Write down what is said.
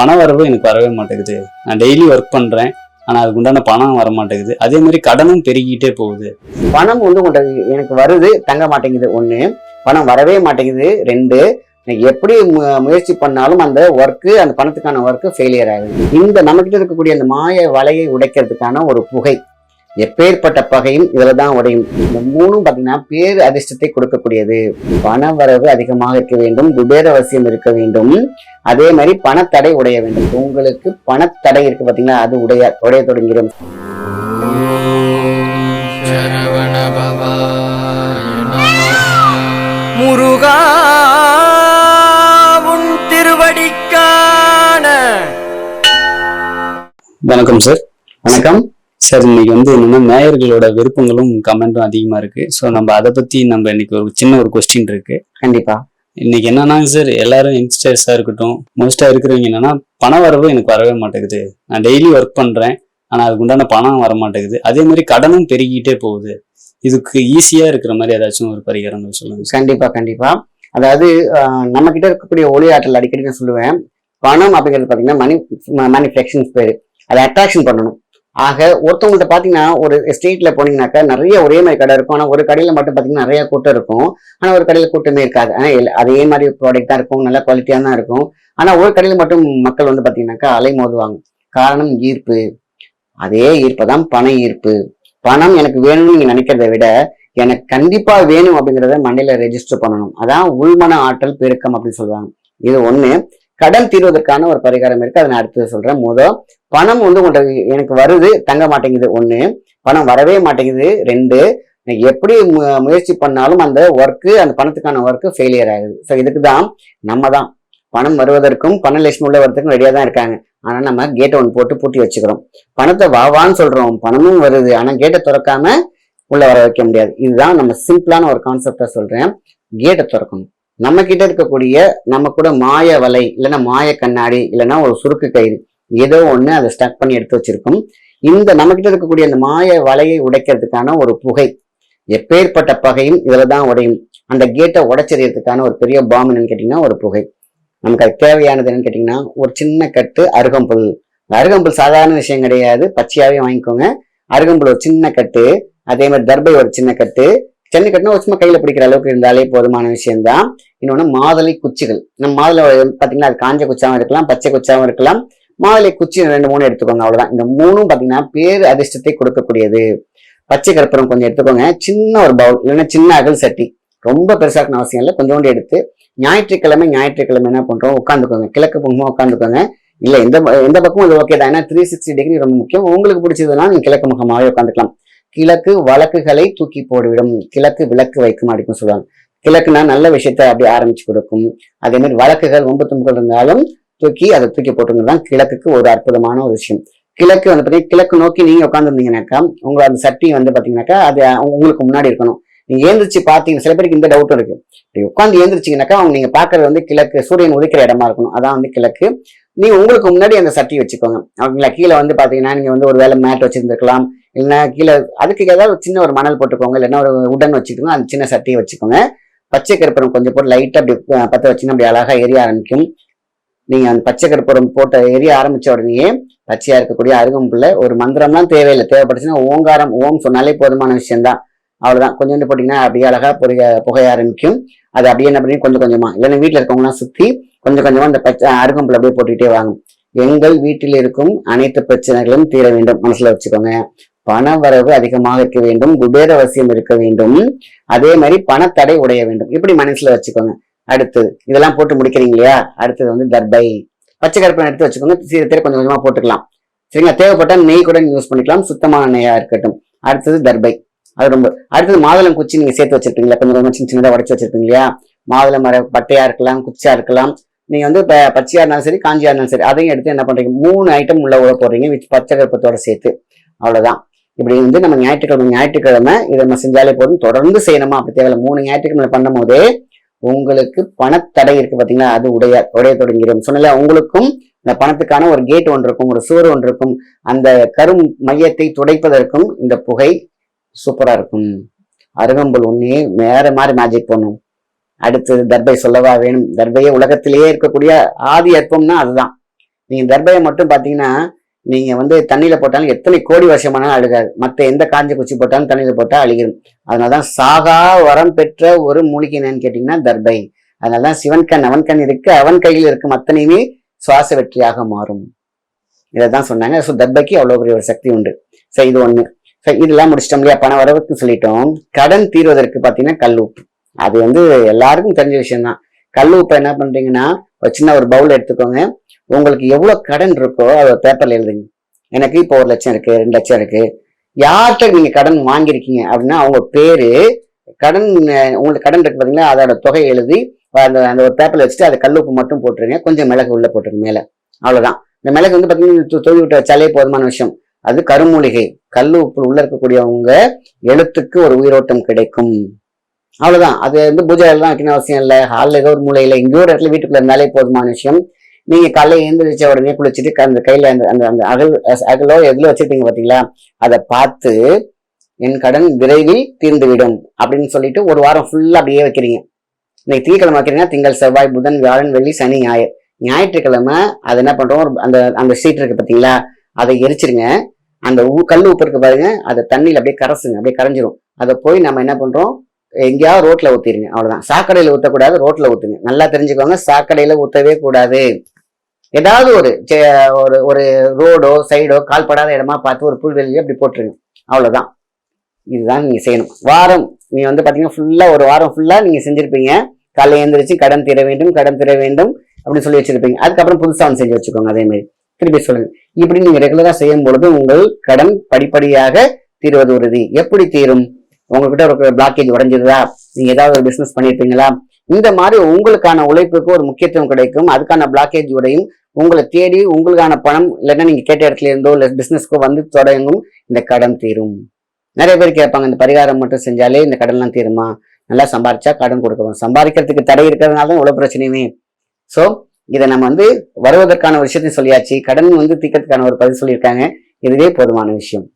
பண வரவு எனக்கு வரவே மாட்டேங்குது. நான் டெய்லி ஒர்க் பண்றேன். ஆனா அதுக்கு உண்டான பணம் வர மாட்டேங்குது அதே மாதிரி கடனும் பெருகிட்டே போகுது. பணம் வந்து உங்கள்கிட்ட எனக்கு வருது தங்க மாட்டேங்குது. ஒண்ணு பணம் வரவே மாட்டேங்குது. ரெண்டு எப்படி மு- முயற்சி பண்ணாலும் அந்த ஒர்க்கு அந்த பணத்துக்கான ஒர்க்கு ஃபெயிலியர் ஆகுது. இந்த நம்மகிட்ட இருக்கக்கூடிய அந்த மாய வலையை உடைக்கிறதுக்கான ஒரு புகை. எப்பேற்பட்ட பகையும் இதுல தான் உடையும். இந்த மூணும் பாத்தீங்கன்னா பேர் அதிர்ஷ்டத்தை கொடுக்கக்கூடியது. பண வரவு அதிகமாக இருக்க வேண்டும் குபேர அவசியம் இருக்க வேண்டும். அதே மாதிரி பணத்தடை உடைய வேண்டும். உங்களுக்கு பணத்தடை இருக்கு பாத்தீங்களா அது உடைய உடைய தொடங்கிடும். முருகா உன் திருவடிக்கான. வணக்கம் சார் வணக்கம். சார் இன்னைக்கு வந்து என்னன்னா நேயர்களோட விருப்பங்களும் கமெண்ட்டும் அதிகமா இருக்கு. ஸோ நம்ம அதை பத்தி நம்ம இன்னைக்கு ஒரு சின்ன ஒரு கொஸ்டின் இருக்கு. கண்டிப்பா. இன்னைக்கு என்னன்னா சார் எல்லாரும் யங்ஸ்டர்ஸா இருக்கட்டும் மோஸ்டா இருக்கிறவங்க என்னன்னா பண வரவு எனக்கு வரவே மாட்டேங்குது. நான் டெய்லி ஒர்க் பண்றேன் ஆனா அதுக்கு உண்டான பணம் வர மாட்டேங்குது. அதே மாதிரி கடனும் பெருகிட்டே போகுது. இதுக்கு ஈஸியா இருக்கிற மாதிரி ஏதாச்சும் ஒரு பரிகாரம் சொல்லுங்க கண்டிப்பா கண்டிப்பா. அதாவது நம்ம கிட்ட இருக்கக்கூடிய ஒளி ஆற்றல் அடிக்கடி நான் சொல்லுவேன். பணம் அப்படிங்கிறது பாத்தீங்கன்னா மணி மேனிஃபேக்சரிங் பேரு. அதை அட்ராக்ஷன் பண்ணணும். ஆக ஒருத்தவங்கள்ட்ட பார்த்தீங்கன்னா ஒரு ஸ்ட்ரீட்ல போனீங்கன்னாக்கா நிறைய ஒரே மாதிரி கடை இருக்கும். ஆனால் ஒரு கடையில மட்டும் பார்த்தீங்கன்னா நிறைய கூட்டம் இருக்கும். ஆனா ஒரு கடையில் கூட்டமே இருக்காது. ஆனா அதே மாதிரி ப்ராடக்ட் தான் இருக்கும். நல்ல குவாலிட்டியா தான் இருக்கும். ஆனா ஒரு கடையில் மட்டும் மக்கள் வந்து பார்த்தீங்கன்னாக்கா அலை மோதுவாங்க. காரணம் ஈர்ப்பு. அதே ஈர்ப்பு தான் பண ஈர்ப்பு. பணம் எனக்கு வேணும்னு நீங்க நினைக்கிறத விட எனக்கு கண்டிப்பா வேணும் அப்படிங்கிறத மண்டையில ரெஜிஸ்டர் பண்ணணும். அதான் உள்மன ஆற்றல் பெருக்கம் அப்படின்னு சொல்லுவாங்க. இது ஒண்ணு. கடன் தீர்வதற்கான ஒரு பரிகாரம் இருக்கு. அதை நான் அடுத்தது சொல்றேன். முதல் பணம் வந்து உங்களுக்கு எனக்கு வருது தங்க மாட்டேங்குது. ஒண்ணு பணம் வரவே மாட்டேங்குது. ரெண்டு எப்படி மு- முயற்சி பண்ணாலும் அந்த ஒர்க்கு அந்த பணத்துக்கான ஒர்க்கு ஃபெயிலியர் ஆகுது. ஸோ இதுக்கு தான் நம்ம தான். பணம் வருவதற்கும் பண லட்சுமி உள்ள வரதுக்கும் ரெடியாக தான் இருக்காங்க. ஆனால் நம்ம கேட்டை ஒன்று போட்டு பூட்டி வச்சுக்கிறோம். பணத்தை வாவான்னு சொல்கிறோம் சொல்றோம். பணமும் வருது. ஆனால் கேட்டை திறக்காம உள்ள வர வைக்க முடியாது. இதுதான் நம்ம சிம்பிளான ஒரு கான்செப்டா சொல்றேன். கேட்டை திறக்கணும். நம்ம கிட்ட இருக்கக்கூடிய நம்ம கூட மாய வலை இல்லைன்னா மாய கண்ணாடி இல்லைன்னா ஒரு சுருக்கு கயிறு ஏதோ ஒண்ணு அதை ஸ்டக் பண்ணி எடுத்து வச்சிருக்கோம். இந்த நம்ம கிட்ட இருக்கக்கூடிய அந்த மாய வலையை உடைக்கிறதுக்கான ஒரு புகை எப்பேற்பட்ட பகையும் இதுல தான் உடையும். அந்த கேட்டை உடைச்செறியறதுக்கான ஒரு பெரிய பாம் என்னன்னு கேட்டிங்கன்னா ஒரு புகை. நமக்கு அது தேவையானது என்னன்னு கேட்டீங்கன்னா ஒரு சின்ன கட்டு அருகம்புல். அருகம்புல் சாதாரண விஷயம் கிடையாது பச்சையாவே வாங்கிக்கோங்க. அருகம்புல் ஒரு சின்ன கட்டு அதே மாதிரி தர்பை ஒரு சின்ன கட்டு சென்னை கட்டுனா சும்மா கையில பிடிக்கிற அளவுக்கு இருந்தாலே போதுமான விஷயம்தான். இன்னொன்னு மாதுளை குச்சிகள். நம்ம மாதுளை பாத்தீங்கன்னா அது காஞ்ச குச்சாவும் இருக்கலாம் பச்சை குச்சாவும் இருக்கலாம். மாதுளை குச்சி ரெண்டு மூணு எடுத்துக்கோங்க அவ்வளவுதான். இந்த மூணும் பாத்தீங்கன்னா பேர் அதிர்ஷ்டத்தை கொடுக்கக்கூடியது. பச்சை கற்பூரம் கொஞ்சம் எடுத்துக்கோங்க. சின்ன ஒரு பவுல் இல்லைன்னா சின்ன அகல் சட்டி. ரொம்ப பெருசாக்கணும் அவசியம் இல்லை. கொஞ்சோண்டு எடுத்து ஞாயிற்றுக்கிழமை ஞாயிற்றுக்கிழமை என்ன பண்றோம்? உட்காந்துக்கோங்க கிழக்கு பக்கமாக உட்காந்துக்கோங்க இல்லை எந்த எந்த பக்கமும் அது ஓகே தான். ஏன்னா த்ரீ சிக்ஸ்டி டிகிரி ரொம்ப முக்கியம். உங்களுக்கு பிடிச்சதுன்னா நீங்கள் கிழக்கு முகமாகவே உட்காந்துக்கலாம் கிழக்கு வழக்குகளை தூக்கி போடுவிடும். கிழக்கு விளக்கு வைக்கும் அப்படின்னு சொல்லுவாங்க. கிழக்குனா நல்ல விஷயத்த அப்படி ஆரம்பிச்சு கொடுக்கும். அதே மாதிரி வழக்குகள் ஒன்பது தும்புகள் இருந்தாலும் தூக்கி அதை தூக்கி போட்டுங்கிறது தான் கிழக்குக்கு ஒரு அற்புதமான ஒரு விஷயம். கிழக்கு வந்து பார்த்தீங்கன்னா கிழக்கு நோக்கி நீங்க உட்காந்துருந்தீங்கன்னாக்கா உங்களோட அந்த சட்டி வந்து பாத்தீங்கன்னாக்கா அது உங்களுக்கு முன்னாடி இருக்கணும். நீங்க ஏந்திரிச்சு பாத்தீங்க சில பேருக்கு இந்த டவுட்டும் இருக்கு. இப்படி உட்காந்து ஏந்திரிச்சிங்கனாக்கா அவங்க நீங்க பாக்குறது வந்து கிழக்கு சூரியன் உதிக்கிற இடமா இருக்கணும். அதான் வந்து கிழக்கு. நீங்கள் உங்களுக்கு முன்னாடி அந்த சட்டியை வச்சுக்கோங்க. அவங்களா கீழே வந்து பார்த்தீங்கன்னா நீங்கள் வந்து ஒரு வேலை மேட் வச்சுருந்துருக்கலாம். இல்லைன்னா கீழே அதுக்கு ஏதாவது ஒரு சின்ன ஒரு மணல் போட்டுக்கோங்க. இல்லைன்னா ஒரு உடன் வச்சுக்கோங்க. அந்த சின்ன சட்டியை வச்சுக்கோங்க. பச்சை கருப்பரம் கொஞ்சம் போட்டு லைட்டாக அப்படி பற்ற பத்த வச்சீங்கன்னா அப்படி அழகாக எரிய ஆரம்பிக்கும். நீங்கள் அந்த பச்சை கருப்பரம் போட்ட எரிய ஆரம்பித்த உடனேயே பச்சையாக இருக்கக்கூடிய அருகம்புள்ள ஒரு மந்திரம்லாம் தேவையில்லை. தேவைப்பட்டுச்சுன்னா ஓங்காரம் ஓம் சொன்னாலே போதுமான விஷயம்தான். கொஞ்சம் கொஞ்சோண்டு போட்டிங்கன்னா அப்படியே அழகாக புரிய புகைய ஆரம்பிக்கும். அது அப்படியே என்ன பண்ணி கொஞ்சம் கொஞ்சமாக இல்லைன்னா வீட்டில் இருக்கவங்களாம் சுற்றி கொஞ்சம் கொஞ்சமாக அந்த பச்சை அருகம்புல அப்படியே போட்டுக்கிட்டே வாங்க. எங்கள் வீட்டில் இருக்கும் அனைத்து பிரச்சனைகளும் தீர வேண்டும். மனசுல வச்சுக்கோங்க. பண வரவு அதிகமாக இருக்க வேண்டும். குபேர அவசியம் இருக்க வேண்டும். அதே மாதிரி பணத்தடை உடைய வேண்டும். இப்படி மனசுல வச்சுக்கோங்க. அடுத்தது இதெல்லாம் போட்டு முடிக்கிறீங்க இல்லையா? அடுத்தது வந்து தர்பை. பச்சை கருப்பை எடுத்து வச்சுக்கோங்க. சீரத்தில் கொஞ்சம் கொஞ்சமா போட்டுக்கலாம். சரிங்களா? தேவைப்பட்டால் நெய் கூட யூஸ் பண்ணிக்கலாம். சுத்தமான நெய்யா இருக்கட்டும். அடுத்தது தர்பை. அது ரொம்ப அடுத்தது மாதுளம் குச்சி நீங்க சேர்த்து வச்சிருப்பீங்களா? கொஞ்சம் கொஞ்சம் சின்ன சின்னதாக உடச்சு வச்சிருப்பீங்க இல்லையா? மாதுளம் மர பட்டையா இருக்கலாம் குச்சியா இருக்கலாம். நீங்க வந்து இப்போ பச்சையா இருந்தாலும் சரி காஞ்சியா இருந்தாலும் சரி அதையும் எடுத்து என்ன பண்றீங்க? மூணு ஐட்டம் உள்ள உள்ள போடுறீங்க வித் பச்சை கருப்பத்தோட சேர்த்து. அவ்வளவுதான். இப்படி வந்து நம்ம ஞாயிற்றுக்கிழமை ஞாயிற்றுக்கிழமை இதை நம்ம செஞ்சாலே போதும். தொடர்ந்து செய்யணுமா? அப்படி தேவையில்ல. மூணு ஞாயிற்றுக்கிழமை பண்ணும் போதே உங்களுக்கு பணத்தடை இருக்கு பாத்தீங்களா? அது உடைய உடைய தொடங்கிடும். சொன்னல உங்களுக்கும் இந்த பணத்துக்கான ஒரு கேட் ஒன்று இருக்கும் ஒரு சுவர் ஒன்று இருக்கும். அந்த கரும் மையத்தை துடைப்பதற்கும் இந்த புகை சூப்பரா இருக்கும். அருகம்புல் ஒன்னே வேற மாதிரி மேஜிக் பண்ணும். அடுத்தது தர்பை சொல்லவா வேணும். தர்பையே உலகத்திலேயே இருக்கக்கூடிய ஆதி அற்பம்னா அதுதான். நீங்க தர்பையை மட்டும் பாத்தீங்கன்னா நீங்க வந்து தண்ணியில போட்டாலும் எத்தனை கோடி வருஷமானாலும் அழுகாது. மத்த எந்த காஞ்ச குச்சி போட்டாலும் தண்ணியில போட்டா அழுகிடும் அதனாலதான் சாகா வரம் பெற்ற ஒரு மூலிகை என்னன்னு கேட்டீங்கன்னா தர்பை. அதனாலதான் சிவன் கண் அவன் கண் இருக்கு அவன் கையில் இருக்கும் அத்தனையுமே சுவாச வெற்றியாக மாறும். இதைதான் சொன்னாங்க. ஸோ தர்பைக்கு அவ்வளவு பெரிய ஒரு சக்தி உண்டு. சரி இது ஒண்ணு. சரி இதெல்லாம் முடிச்சிட்டோம் இல்லையா? பண வரவுக்கு சொல்லிட்டோம். கடன் தீர்வதற்கு பாத்தீங்கன்னா உப்பு அது வந்து எல்லாருக்கும் தெரிஞ்ச விஷயம் தான் உப்பை என்ன பண்றீங்கன்னா ஒரு சின்ன ஒரு பவுல் எடுத்துக்கோங்க. உங்களுக்கு எவ்வளவு கடன் இருக்கோ அதை பேப்பரில் பேப்பர்ல எழுதுங்க. எனக்கு இப்போ ஒரு லட்சம் இருக்கு ரெண்டு லட்சம் இருக்கு. யார்கிட்ட நீங்க கடன் வாங்கியிருக்கீங்க அப்படின்னா அவங்க பேரு கடன் உங்களுக்கு கடன் இருக்கு பார்த்தீங்களா அதோட தொகை எழுதி அந்த அந்த ஒரு பேப்பரில் வச்சுட்டு அதை கல்லுப்பு மட்டும் போட்டுருங்க. கொஞ்சம் மிளகு உள்ள போட்டுருங்க மேலே. அவ்வளோதான் இந்த மிளகு வந்து பார்த்தீங்கன்னா தொழில் விட்டு வச்சாலே போதுமான விஷயம். அது கருமூலிகை. கல் உப்பு உள்ள இருக்கக்கூடியவங்க எழுத்துக்கு ஒரு உயிரோட்டம் கிடைக்கும். அவ்வளவுதான். அது வந்து பூஜை எல்லாம் வைக்கணும் அவசியம் இல்லை. ஹாலில் ஏதோ ஒரு மூலையில எங்கேயோ ஒரு இடத்துல வீட்டுக்குள்ள இருந்தாலே போதுமான விஷயம். நீங்க காலையில எழுந்திரிச்ச உடனே குளிச்சுட்டு அந்த கையில அந்த அந்த அந்த அகல் அகலோ எதுல வச்சிருக்கீங்க பாத்தீங்களா? அதை பார்த்து என் கடன் விரைவில் தீர்ந்துவிடும் அப்படின்னு சொல்லிட்டு ஒரு வாரம் ஃபுல்லா அப்படியே வைக்கிறீங்க. இன்னைக்கு திங்கக்கிழமை வைக்கிறீங்கன்னா திங்கள் செவ்வாய் புதன் வியாழன் வெள்ளி சனி ஞாயிறு. ஞாயிற்றுக்கிழமை அது என்ன பண்றோம்? ஒரு அந்த அந்த சீட் இருக்கு பாத்தீங்களா? அதை எரிச்சிருங்க. அந்த உ கல் உப்பு இருக்கு பாருங்க. அதை தண்ணியில அப்படியே கரைசுங்க. அப்படியே கரைஞ்சிரும். அதை போய் நம்ம என்ன பண்றோம்? எங்கேயாவது ரோட்ல ஊத்திருங்க அவ்வளவுதான். சாக்கடையில ஊத்தக்கூடாது ரோட்ல ஊத்துங்க. நல்லா தெரிஞ்சுக்கோங்க சாக்கடையில ஊத்தவே கூடாது. ஏதாவது ஒரு ஒரு ஒரு ரோடோ சைடோ கால்படாத இடமா பார்த்து ஒரு புல்வெளியோ அப்படி போட்டுருங்க. அவ்வளவுதான். இதுதான் நீங்க செய்யணும். வாரம் நீங்க வந்து பாத்தீங்கன்னா ஃபுல்லா ஒரு வாரம் ஃபுல்லா நீங்க செஞ்சிருப்பீங்க. காலை எழுந்திரிச்சு கடன் தீர வேண்டும் கடன் தீர வேண்டும் அப்படின்னு சொல்லி வச்சிருப்பீங்க. அதுக்கப்புறம் புதுசாக ஒன்று செஞ்சு வச்சுக்கோங்க அதே மாதிரி. திருப்பி சொல்லுங்க. இப்படி நீங்க ரெகுலராக செய்யும் பொழுது உங்கள் கடன் படிப்படியாக தீர்வது உறுதி. எப்படி தீரும்? உங்ககிட்ட இருக்கிற பிளாக்கேஜ் உடஞ்சிருதா நீங்க ஏதாவது ஒரு பிசினஸ் பண்ணியிருப்பீங்களா இந்த மாதிரி உங்களுக்கான உழைப்புக்கு ஒரு முக்கியத்துவம் கிடைக்கும். அதுக்கான பிளாக்கேஜ் உடையும். உங்களை தேடி உங்களுக்கான பணம் இல்லைன்னா நீங்க கேட்ட இடத்துல இருந்தோ இல்லை பிசினஸ்க்கோ வந்து தொடங்கும். இந்த கடன் தீரும். நிறைய பேர் கேட்பாங்க இந்த பரிகாரம் மட்டும் செஞ்சாலே இந்த கடன்லாம் தீருமா? நல்லா சம்பாரிச்சா கடன் கொடுக்கணும் சம்பாதிக்கிறதுக்கு தடை இருக்கிறதுனால தான் இவ்வளவு பிரச்சனையுமே. சோ இதை நம்ம வந்து வருவதற்கான விஷயத்தையும் சொல்லியாச்சு. கடன் வந்து தீக்கிறதுக்கான ஒரு பதில் சொல்லியிருக்காங்க. இதுவே போதுமான விஷயம்.